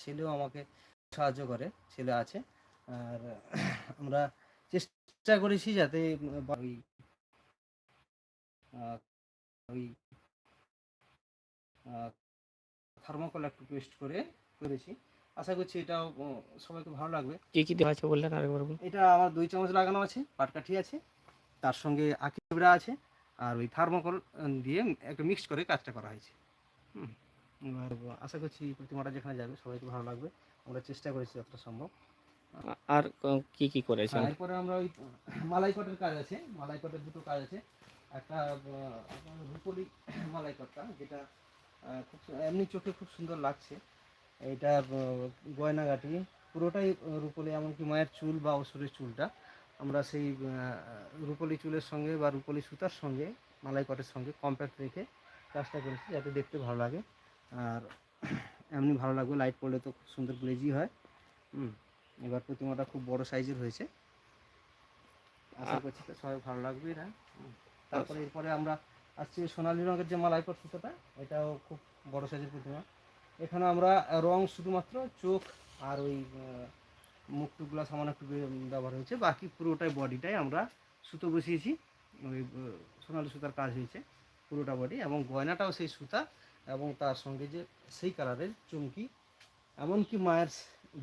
ছেলেও আমাকে সাহায্য করে ছেলে আছে। আর আমরা চেষ্টা করেছি যাতে ওই ওই থার্মোকল একটু পেস্ট করে করেছি। আশা করছি এটাও সবাইকে ভালো লাগবে। কি কি দেওয়া আছে বললেন আরেকবার বলুন? এটা আমার দুই চামচ লাগানো আছে পাটকাঠি আছে তার সঙ্গে আকিবরা আছে আর ওই থার্মোকল দিয়ে একটা মিক্স করে কাজটা করা হয়েছে। হুম। এবার আশা করছি প্রতিমাটা যেখানে যাবে সবাইকে ভালো লাগবে। আমরা চেষ্টা করেছি যতটা সম্ভব। আর ক- কি করেছেন? এরপরে আমরা ওই মালাইকটের কাজ আছে মালাইকটের দুটো কাজ আছে। একটা রুপলি মালাই যেটা খুব এমনি চোখে খুব সুন্দর লাগছে। এটা গয়নাগাটি পুরোটাই রুপলি এমনকি মায়ের চুল বা অসুরের চুলটা। আমরা সেই রুপলি চুলের সঙ্গে বা রুপলি সুতার সঙ্গে মালাইকটের সঙ্গে কম্প্যাক্ট রেখে কাজটা করেছি যাতে দেখতে ভালো লাগে। আর এমনি ভালো লাগবে লাইট পড়লে তো খুব সুন্দর গ্লেজি হয়। হুম। এবার প্রতিমাটা খুব বড় সাইজের হয়েছে। আশা করছি তো সবাই ভালো লাগবে এটা তারপরে এরপরে আমরা আসছি সোনালী রঙের যে মালাইকট সুতোটা এটাও খুব বড় সাইজের প্রতিমা। এখানে আমরা রং শুধুমাত্র চোখ আর ওই আহ, মুখ টুকগুলো সামান্য একটু ব্যবহার হয়েছে। বাকি পুরোটাই বডিটাই আমরা সুতো বসিয়েছি। ওই সোনালী সুতার কাজ হয়েছে পুরোটা বডি এবং গয়নাটাও সেই সুতা। এবং তার সঙ্গে যে সেই কালারের চুমকি এমনকি মায়ের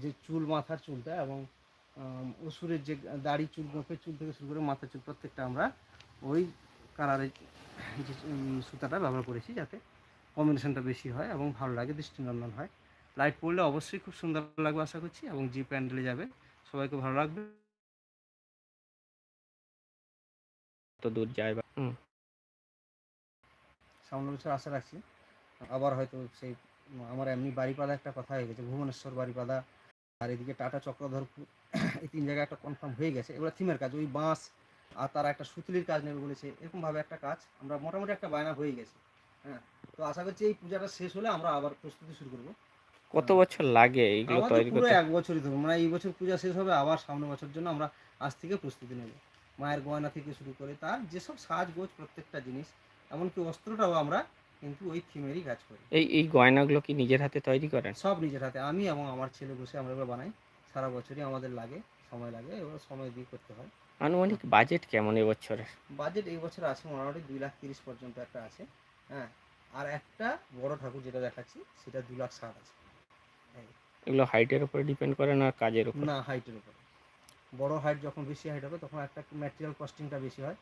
যে চুল মাথার চুলটা এবং অসুরের যে দাড়ি চুল গোঁফের চুল থেকে শুরু করে মাথার চুল প্রত্যেকটা আমরা ওই কালারের যে সুতাটা ব্যবহার করেছি যাতে কম্বিনেশনটা বেশি হয় এবং ভালো লাগে দৃষ্টিনন্দন হয়। লাইট পড়লে অবশ্যই খুব সুন্দর লাগবে আশা করছি এবং যে প্যান্ডেলে যাবে সবাইকে ভালো লাগবে। তো দূর যায় বা হুম। সামনে বছর আশা রাখছি। আবার হয়তো সেই আমার এমনি বাড়িপাদা একটা কথা হয়ে গেছে ভুবনেশ্বর বাড়িপাদা আর এদিকে টাটা চক্রধরপুর এই তিন জায়গায় একটা কনফার্ম হয়ে গেছে। এগুলো থিমের কাজ ওই বাঁশ আর তারা একটা সুতলির কাজ নেবে বলেছে এরকমভাবে একটা কাজ আমরা মোটামুটি একটা বায়না হয়ে গেছে হ্যাঁ। তো আশা করছি এই পূজাটা শেষ হলে আমরা আবার প্রস্তুতি শুরু করব। কত বছর লাগে এইগুলো তৈরি করতে? এক বছরই ধরুন মানে এই বছর পূজা শেষ হবে আবার সামনের বছর জন্য আমরা আজ থেকে প্রস্তুতি নেব। মায়ের গয়না থেকে শুরু করে তার যেসব সাজগোজ প্রত্যেকটা জিনিস এমনকি অস্ত্রটাও আমরা কিন্তু ওই থিমেরই কাজ করি। এই এই গয়নাগুলো কি নিজের হাতে তৈরি করেন? সব নিজের হাতে। আমি এবং আমার ছেলে বসে আমরা এগুলো বানাই। সারা বছরই আমাদের লাগে সময় লাগে এবার সময় দিয়ে করতে হয়। আনুমানিক বাজেট কেমন এবছরের বাজেট এই বছর আছে মোটামুটি দুই লাখ তিরিশ পর্যন্ত একটা আছে হ্যাঁ। আর একটা বড় ঠাকুর যেটা দেখাচ্ছি সেটা দু লাখ ষাট আছে। এগুলো হাইটের উপরে ডিপেন্ড করে না কাজের উপর? না হাইটের উপরে। বড় হাইট যখন বেশি হাইট হবে তখন একটা ম্যাটেরিয়াল কস্টিংটা বেশি হয়।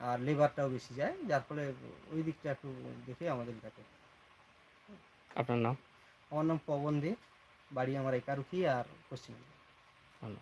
আর লেবারটাও বেশি যায় যার ফলে ওই দিকটা একটু দেখে আমাদের কাছে আপনার নাম? আমার নাম পবন দে বাড়ি আমার একারুখি আর পশ্চিমবঙ্গ